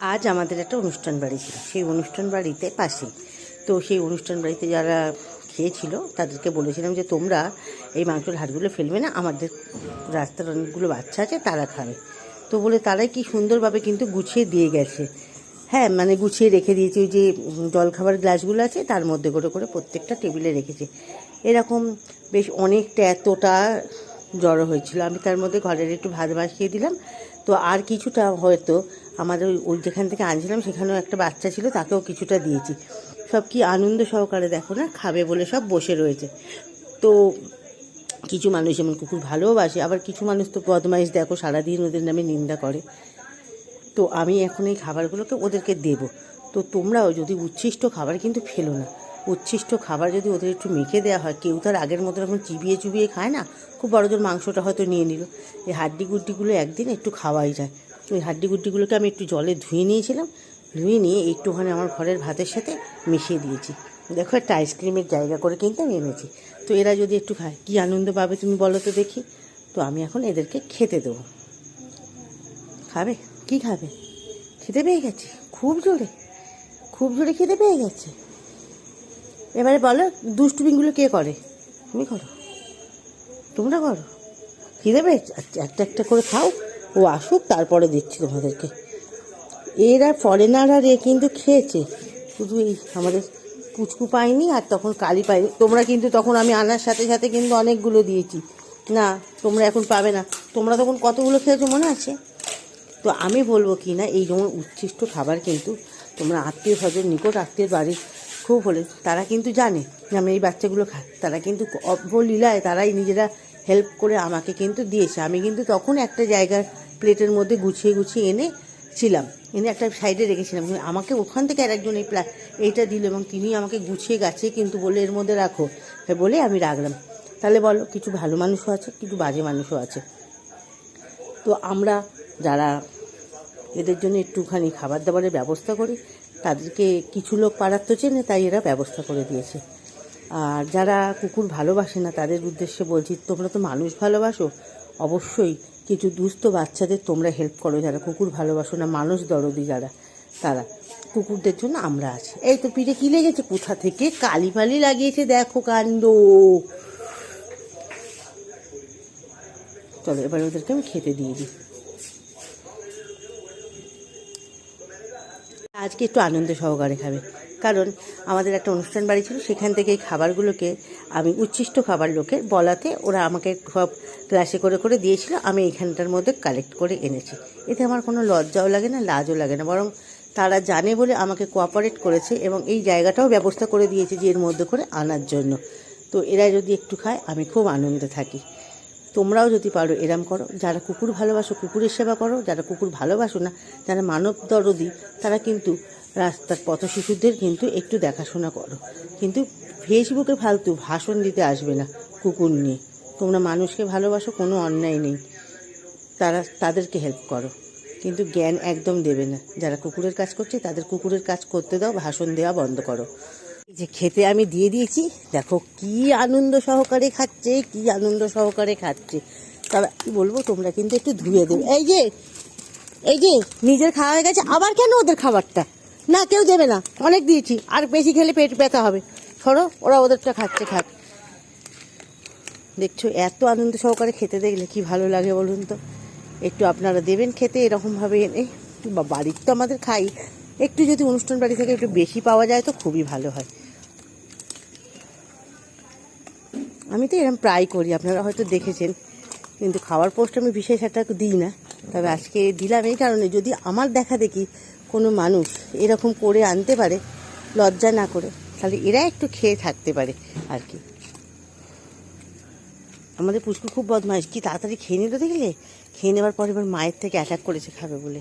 আজ আমাদের একটা অনুষ্ঠান বাড়ি ছিল। সেই অনুষ্ঠান বাড়িতে পাশেই তো সেই অনুষ্ঠান বাড়িতে যারা খেয়েছিল, তাদেরকে বলেছিলাম যে, তোমরা এই মাংসের হাড়গুলো ফেলবে না। আমাদের রাস্তার অনেকগুলো বাচ্চা আছে, তারা খাবে। তো বলে তারাই কি সুন্দরভাবে কিন্তু গুছিয়ে দিয়ে গেছে। হ্যাঁ মানে গুছিয়ে রেখে দিয়েছে। ওই যে জলখাবার গ্লাসগুলো আছে, তার মধ্যে করে করে প্রত্যেকটা টেবিলে রেখেছে। এরকম বেশ অনেকটা এতটা জড়ো হয়েছিল। আমি তার মধ্যে ঘরের একটু ভাত বাসিয়ে দিলাম। তো আর কিছুটা হয়তো আমাদের ওই- ওই যেখান থেকে আনছিলাম, সেখানেও একটা বাচ্চা ছিল, তাকেও কিছুটা দিয়েছি। সব কি আনন্দ সহকারে দেখো না, খাবে বলে সব বসে রয়েছে। তো কিছু মানুষ যেমন কুকুর ভালোবাসে আবার কিছু মানুষ তো বদমাইশ দেখো, সারাদিন ওদের নামে নিন্দা করে। তো আমি এখন এই খাবারগুলোকে ওদেরকে দেব। তো তোমরাও যদি উচ্ছিষ্ট খাবার কিন্তু ফেলো না। উচ্ছিষ্ট খাবার যদি ওদের একটু মেখে দেওয়া হয়, কেউ তার আগের মতো এখন চিবিয়ে চুবিয়ে খায় না, খুব বড় জোর মাংসটা হয়তো নিয়ে নিল। এই হাড্ডি গুড্ডিগুলো একদিন একটু খাওয়াই যায়। ওই হাড্ডি গুড্ডিগুলোকে আমি একটু জলে ধুয়ে নিয়েছিলাম ধুয়ে নিয়ে একটুখানি আমার ঘরের ভাতের সাথে মিশিয়ে দিয়েছি। দেখো একটা আইসক্রিমের জায়গা করে কিন্তু আমি এনেছি। তো এরা যদি একটু খায় কী আনন্দ পাবে তুমি বলো তো দেখি। তো আমি এখন এদেরকে খেতে দেবো। খাবে? কি খাবে? খেতে পেয়ে গেছে? খুব জোরে। খুব জোরে খেতে পেয়ে গেছে। এবারে বলো দুষ্টুমিগুলো কে করে? তুমি করো। তোমরা করো। খিদে পেয়েছে? আচ্ছা, একটা একটা করে খাও। ও আসুক, তারপরে দিচ্ছি তোমাদেরকে। এরা ফরেনার আর এ কিন্তু খেয়েছে। শুধু এই আমাদের পুচকু পাইনি আর তখন কালি পাইনি তোমরা কিন্তু তখন আমি আনার সাথে সাথে কিন্তু অনেকগুলো দিয়েছি। না, তোমরা এখন পাবে না। তোমরা তখন কতগুলো খেয়েছো মনে আছে? তো আমি বলব কি না, এই যেমন উচ্ছিষ্ট খাবার কিন্তু তোমরা আত্মীয় স্বজন, নিকট আত্মীয় বাড়ির খুব হলে তারা কিন্তু জানে যে আমি এই বাচ্চাগুলো খাই। তারা কিন্তু অবলীলায় তারাই নিজেরা হেল্প করে আমাকে কিন্তু দিয়েছে। আমি কিন্তু তখন একটা জায়গার প্লেটের মধ্যে গুছিয়ে গুছিয়ে এনে ছিলাম। এনে একটা সাইডে রেখেছিলাম। আমাকে ওখান থেকে আর একজন এই এইটা দিল এবং তিনি আমাকে গুছিয়ে গাছে কিন্তু বলে, এর মধ্যে রাখো। বলে আমি রাখলাম। তাহলে বলো, কিছু ভালো মানুষও আছে, কিছু বাজে মানুষও আছে। তো আমরা যারা এদের জন্য একটুখানি খাবার দাবারের ব্যবস্থা করি, তাদেরকে কিছু লোক পাড়ার তো চেনে, তাই এরা ব্যবস্থা করে দিয়েছে। আর যারা কুকুর ভালোবাসে না, তাদের উদ্দেশ্যে বলছি, তোমরা তো মানুষ ভালোবাসো। অবশ্যই কিছু দুস্থ বাচ্চাদের তোমরা হেল্প করো, যারা কুকুর ভালোবাসো না, মানুষ দরদি যারা, তারা। কুকুরদের জন্য আমরা আছি। এই তো পিঠে কি লেগেছে? কোথা থেকে? কালি ফালি লাগিয়েছে, দেখো কাণ্ড। চলো, এবার ওদেরকে আমি খেতে দিয়ে দিই। আজকে একটু আনন্দ সহকারে খাবে। কারণ আমাদের একটা অনুষ্ঠান বাড়ি ছিল, সেখান থেকে এই খাবারগুলোকে আমি উচ্ছিষ্ট খাবার লোকে বলাতে ওরা আমাকে সব গ্লাসে করে করে দিয়েছিল, আমি এইখানটার মধ্যে কালেক্ট করে এনেছি। এতে আমার কোনো লজ্জাও লাগে না, লাজও লাগে না। বরং তারা জানে বলে আমাকে কোঅপারেট করেছে এবং এই জায়গাটাও ব্যবস্থা করে দিয়েছে যে এর মধ্যে করে আনার জন্য। তো এরা যদি একটু খায়, আমি খুব আনন্দে থাকি। তোমরাও যদি পারো, এরম করো। যারা কুকুর ভালোবাসো, কুকুরের সেবা করো। যারা কুকুর ভালোবাসো না, যারা মানব দরদি, তারা কিন্তু রাস্তার পথ শিশুদের কিন্তু একটু দেখাশোনা করো। কিন্তু ফেসবুকে ফালতু ভাষণ দিতে আসবে না কুকুর নিয়ে। তোমরা মানুষকে ভালোবাসো, কোনো অন্যায় নেই। তারা তাদেরকে হেল্প করো। কিন্তু জ্ঞান একদম দেবে না। যারা কুকুরের কাজ করছে, তাদের কুকুরের কাজ করতে দাও, ভাষণ দেওয়া বন্ধ করো। যে খেতে আমি দিয়ে দিয়েছি, দেখো কি আনন্দ সহকারে খাচ্ছে, কি আনন্দ সহকারে খাচ্ছে। তবে কি বলব, তোমরা কিন্তু একটু ধুয়ে দেবে। এই যে এই যে, নিজের খাওয়া হয়ে গেছে, আবার কেন ওদের খাবারটা? না, কেউ দেবে না, অনেক দিয়েছি, আর বেশি খেলে পেট ব্যথা হবে। সরো, ওরা ওদেরটা খাচ্ছে, খাক। দেখছ, এত আনন্দ সহকারে খেতে দেখলে কি ভালো লাগে বলুন তো? একটু আপনারা দেবেন খেতে, এরকমভাবে এনে। বাড়ির তো আমাদের খাই। একটু যদি অনুষ্ঠান বাড়ি থেকে একটু বেশি পাওয়া যায় তো খুবই ভালো হয়। আমি তো এরকম প্রায় করি, আপনারা হয়তো দেখেছেন। কিন্তু খাওয়ার পোস্ট আমি বিশেষ একটা দিই না। তবে আজকে দিলাম এই কারণে, যদি আমার দেখা দেখি কোনো মানুষ এরকম করে আনতে পারে, লজ্জা না করে, তাহলে এরা একটু খেয়ে থাকতে পারে আর কি। আমাদের পুষ্কু খুব বদমাইশ। কি তাড়াতাড়ি খেয়ে নিল দেখলে? খেয়ে নেওয়ার পর এবার মায়ের থেকে অ্যাটাক করেছে খাবে বলে।